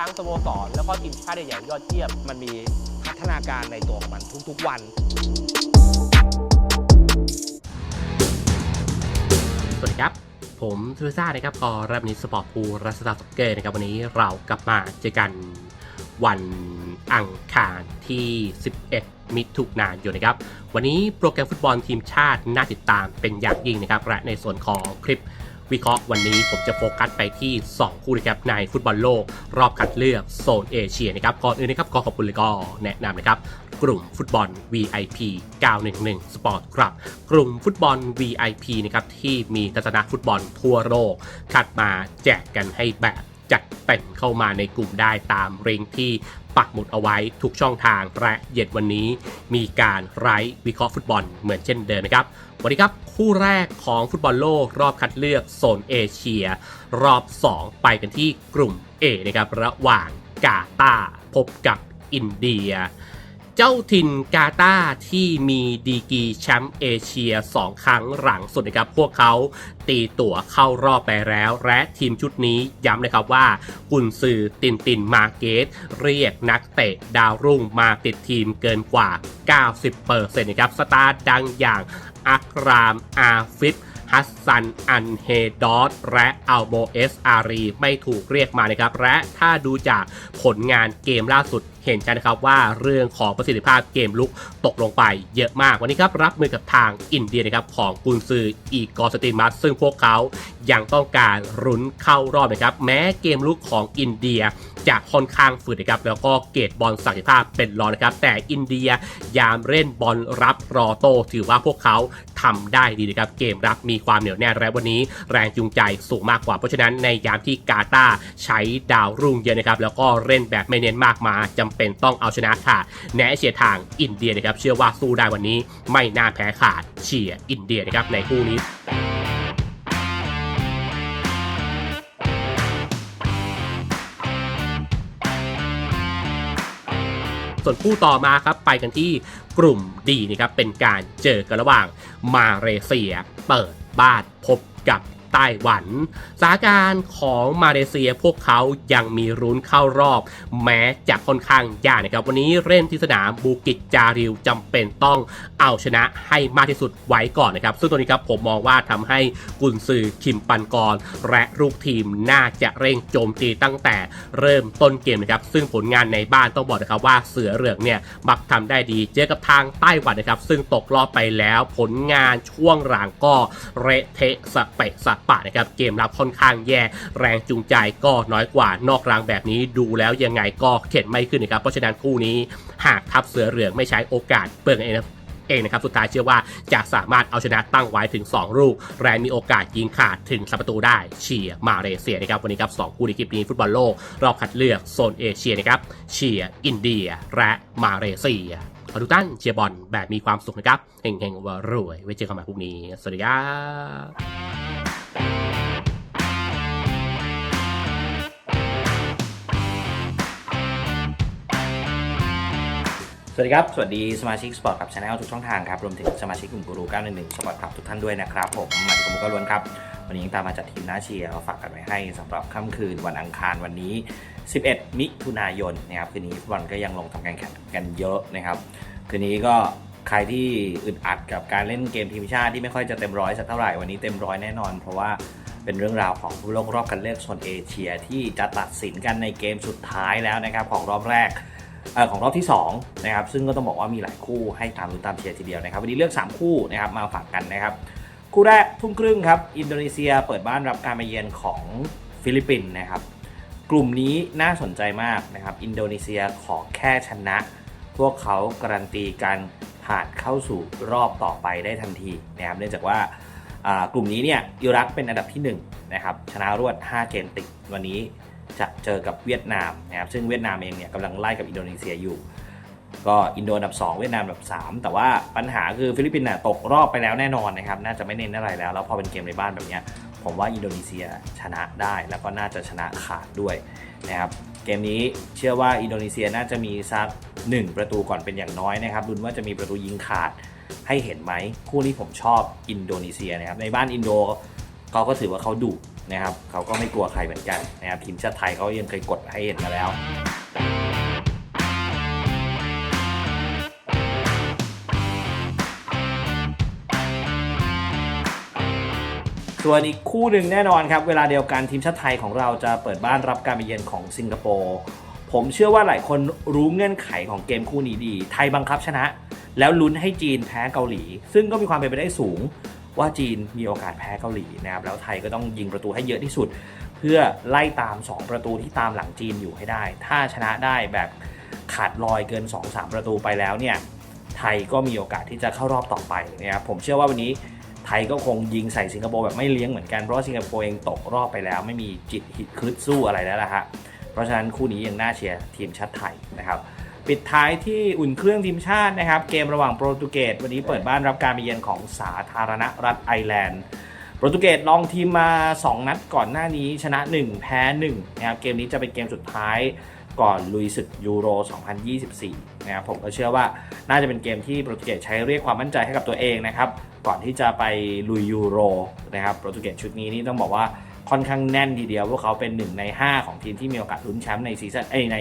ทั้งสโมสรแล้วก็ทีมชาติใหญ่ๆยอดเยี่ยมมันมีพัฒนาการในตัวของมันทุกๆวันสวัสดีครับ ผมทูซ่านะครับกอรับนิสปอร์ตภูรัสดาสเกอร์นะครับวันนี้เรากลับมาเจอกันวันอังคารที่ 11 มิถุนายนนะครับ วันนี้โปรแกรมฟุตบอลทีมชาติน่าติดตามเป็นอย่างยิ่งนะครับ และในส่วนของคลิป วิเคราะห์วันนี้ผมจะโฟกัสไปที่ 2 คู่นะครับในฟุตบอลโลก รอบคัดเลือกโซนเอเชียนะครับก่อนอื่นนะครับก็ขอบคุณเลยก็แนะนำนะครับกลุ่มฟุตบอล VIP 911 Sport ครับกลุ่มฟุตบอล VIP นะครับที่มีทัศนะฟุตบอลทั่วโลกคัดมาแจกกันให้แบบจัดเต็มเข้ามาในกลุ่มได้ตามเริงที่ ปักหมุดเอาไว้ทุกช่องทางและเย็นวันนี้ มีการไร้วิเคราะห์ฟุตบอลเหมือนเช่นเดิมนะครับวันนี้ครับ คู่แรกของฟุตบอลโลกรอบคัดเลือกโซนเอเชีย รอบ 2 ไปกันที่กลุ่ม A นะครับระหว่างกาตาร์พบกับอินเดีย เจ้าถิ่นกาตาที่มีดีกีแชมป์เอเชีย 2 ครั้งหลังสุดนะครับ พวกเขาตีตั๋วเข้ารอบไปแล้ว และทีมชุดนี้ย้ำนะครับว่า กุนซือตินตินมาเกต เรียกนักเตะดาวรุ่งมาติดทีมเกินกว่า 90%นะครับสตาร์ดังอย่างอัครามอาฟิฟฮัสซัน อันเฮดอสและอัลโบเอสอารี ไม่ถูกเรียกมานะครับ และถ้าดูจากผลงานเกมล่าสุดเห็นชัดนะครับว่าเรื่องของประสิทธิภาพเกมลุกตกลงไปเยอะมากวันนี้ครับรับมือกับทางอินเดียนะครับของกุนซืออีกอร์สติมัสซึ่งพวกเขายังต้องการรุนเข้ารอบนะครับแม้เกมลุกของอินเดียจะค่อนข้างฝืดนะครับแล้วก็เกตบอลศักยภาพเป็นรองนะครับ แต่อินเดียยามเล่นบอลรับรอโต ถือว่าพวกเขาทำได้ดีนะครับ เกมรับมีความเหนียวแน่นและวันนี้แรงจูงใจสูงมากกว่า เพราะฉะนั้นในยามที่กาตาใช้ดาวรุ่งเยอะนะครับ แล้วก็เล่นแบบไม่เน้นมากมาจำเป็นต้องเอาชนะค่ะแนะเชียร์ทางอินเดียนะครับเชื่อว่าสู้ได้วันนี้ไม่น่าแพ้ขาดเชียร์อินเดียนะครับในคู่นี้ส่วนคู่ต่อมาครับไปกันที่กลุ่มดีนะครับเป็นการเจอกันระหว่างมาเลเซีย เปิดบ้านพบกับ ไต้หวันสถานการณ์ของมาเลเซียพวกเขายังมีรุ้นเข้ารอบ แม้จะค่อนข้างยากนะครับ วันนี้เล่นที่สนามบูกิจจาริวจำเป็นต้องเอาชนะให้มากที่สุดไว้ก่อนนะครับ ซึ่งตัวนี้ครับผมมองว่าทำให้กุนซือคิมปันกร และลูกทีมน่าจะเร่งโจมตีตั้งแต่เริ่มต้นเกมนะครับซึ่งผลงานในบ้านต้องบอกนะครับว่าเสือเหลืองเนี่ยมักทำได้ดี เจอกับทางไต้หวันนะครับ ซึ่งตกรอบไปแล้วผลงานช่วงหลังก็เละเทะสเปะสะปะนะครับเกมรับค่อนข้างแย่แรงจูงใจก็น้อยกว่านอกรางแบบนี้ดูแล้วยังไงก็เข็นไม่ขึ้นนะครับเพราะฉะนั้นคู่นี้หากทัพเสือเหลืองไม่ใช้โอกาสเปิดเองเองนะครับสุดท้ายเชื่อว่าจะสามารถเอาชนะตั้งไว้ถึง 2 ลูก แรงมีโอกาสยิงขาดถึงสประตูได้เชียร์มาเลเซียนะครับวันนี้ครับ2คู่ในคลิปนี้ฟุตบอลโลก รอบคัดเลือกโซนเอเชียนะครับเชียร์อินเดียและมาเลเซียขอทุกท่านเชียร์บอลแบบมีความสุขนะครับเฮงๆว่ารวยไว้เจอกันใหม่พรุ่งนี้ สวัสดีครับ สวัสดีครับ สวัสดีสมาชิกสปอร์ตคลับชาแนลทุกช่องทางครับ รวมถึงสมาชิกกลุ่มกูรู911 สปอร์ตคลับทุกท่านด้วยนะครับ ผมหมันกมุกล้วนครับ วันนี้ยังตามมาจัดทีมหน้าเชียร์เอาฝากกันไว้ให้สำหรับค่ำคืนวันอังคารวันนี้ 11 มิถุนายนนะครับคืนนี้ฟุตบอลก็ยังลงทำการแข่งกันเยอะนะครับ คืนนี้ก็ ใครที่อึดอัดกับการเล่นเกมทีมชาติที่ไม่ค่อยจะเต็มร้อยสักเท่าไหร่วันนี้เต็มร้อยแน่นอน เพราะว่าเป็นเรื่องราวของฟุตบอลโลกรอบคัดเลือกโซนเอเชียที่จะตัดสินกันในเกมสุดท้ายแล้วนะครับของรอบแรกออของรอบที่2นะครับซึ่งก็ต้องบอกว่ามีหลายคู่ให้ตามลุ้นตามเชียร์ทีเดียวนะครับวันนี้เลือก 3 คู่นะครับมาฝากกันนะครับคู่แรกทุ่มครึ่งครับอินโดนีเซียเปิดบ้านรับการมาเยือนของฟิลิปปินส์นะครับกลุ่มนี้น่าสนใจมากนะครับอินโดนีเซียขอแค่ชนะ พวกเขาการันตีการ ผ่านเข้าสู่รอบต่อไปได้ทันทีนะครับเนื่องจากว่ากลุ่มนี้เนี่ยอิรักเป็นอันดับที่1นะครับชนะรวด 5 เกมติดวันนี้จะเจอกับเวียดนามนะครับซึ่งเวียดนามเองเนี่ยกำลังไล่กับอินโดนีเซียอยู่ ก็อินโดอันดับ 2 เวียดนามอันดับ 3 แต่ว่าปัญหาคือฟิลิปปินส์น่ะตกรอบไปแล้วแน่นอนนะครับน่าจะไม่เน้นอะไรแล้ว แล้วพอเป็นเกมในบ้านแบบเนี้ยผมว่าอินโดนีเซียชนะได้แล้วก็น่าจะชนะขาดด้วยนะครับ เกมนี้เชื่อว่าอินโดนีเซียน่าจะมีซักหนึ่งประตูก่อนเป็นอย่างน้อยนะครับลุ้นว่าจะมีประตูยิงขาดให้เห็นไหมคู่นี้ผมชอบอินโดนีเซียนะครับในบ้านอินโดเขาก็ถือว่าเขาดุนะครับเขาก็ไม่กลัวใครเหมือนกันนะครับทีมชาติไทยเขายังเคยกดให้เห็นมาแล้ว ส่วนอีกคู่หนึ่งแน่นอนครับ เวลาเดียวกันทีมชาติไทยของเราจะเปิดบ้านรับการไปเยือนของสิงคโปร์ผมเชื่อว่าหลายคนรู้เงื่อนไขของเกมคู่นี้ดี ไทยบังคับชนะ แล้วลุ้นให้จีนแพ้เกาหลี ซึ่งก็มีความเป็นไปได้สูงว่าจีนมีโอกาสแพ้เกาหลีนะครับแล้วไทยก็ต้องยิงประตูให้เยอะที่สุด เพื่อไล่ตาม 2 ประตูที่ตามหลังจีนอยู่ให้ได้ ถ้าชนะได้แบบขาดลอยเกิน 2-3 ประตูไปแล้วเนี่ยไทยก็มีโอกาสที่จะเข้ารอบต่อไปนะครับผมเชื่อว่าวันนี้ ทยก็คงยิงใส่สิงคโปร์แบบไม่เลี้ยงเหมือนกัน เพราะสิงคโปร์เองตกรอบไปแล้ว ไม่มีจิตหิดคลึดสู้อะไรแล้วล่ะฮะเพราะฉะนั้นคู่นี้ยังน่าเชียร์ทีมชาติไทยนะครับปิดท้ายที่อุ่นเครื่องทีมชาตินะครับ เกมระหว่างโปรตุเกสวันนี้เปิดบ้านรับการเยือนของสาธารณรัฐไอร์แลนด์โปรตุเกสลองทีมมา 2 นัดก่อนหน้านี้ชนะ 1 แพ้1นะครับเกมนี้จะเป็นเกมสุดท้าย ก่อนลุยศึกยูโร 2024 นะครับผมก็เชื่อว่าน่าจะเป็นเกมที่โปรตุเกสใช้เรียกความมั่นใจให้กับตัวเองนะครับ ก่อนที่จะไปลุยยูโรนะครับโปรตุเกสชุดนี้นี่ต้องบอกว่าค่อนข้างแน่นทีเดียว พวกเขาเป็น 1 ใน 5 ของทีมที่มีโอกาสลุ้นแชมป์ในซีซั่นเอ้ใน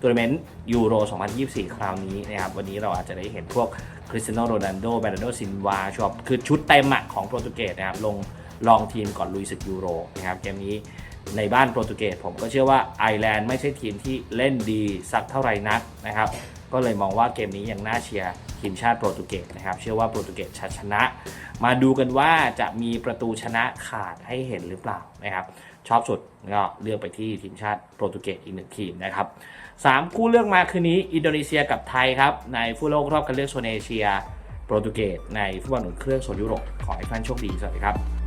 ทัวร์นาเมนต์ยูโร 2024 คราวนี้นะครับวันนี้เราอาจจะได้เห็นพวกคริสเตียโนโรนัลโดเบรนโดซินวาชอบคือชุดเต็มอะของโปรตุเกสนะครับลงลองทีมก่อนลุยศึกยูโรนะครับเกมนี้ ในบ้านโปรตุเกสผมก็เชื่อว่าไอร์แลนด์ไม่ใช่ทีมที่เล่นดีสักเท่าไหร่นักนะครับ ก็เลยมองว่าเกมนี้ยังน่าเชียร์ทีมชาติโปรตุเกสนะครับ เชื่อว่าโปรตุเกสชัดชนะ มาดูกันว่าจะมีประตูชนะขาดให้เห็นหรือเปล่านะครับชอบสุดก็เลือกไปที่ทีมชาติโปรตุเกสอีกหนึ่งทีมนะครับสามคู่เลือกมาคืนนี้อินโดนีเซียกับไทยครับในฟุตบอลโลกรอบคัดเลือกโซนเอเชีย โปรตุเกสในฟุตบอลหนุนเครื่องโซนยุโรปขอให้ท่านโชคดีสวัสดีครับ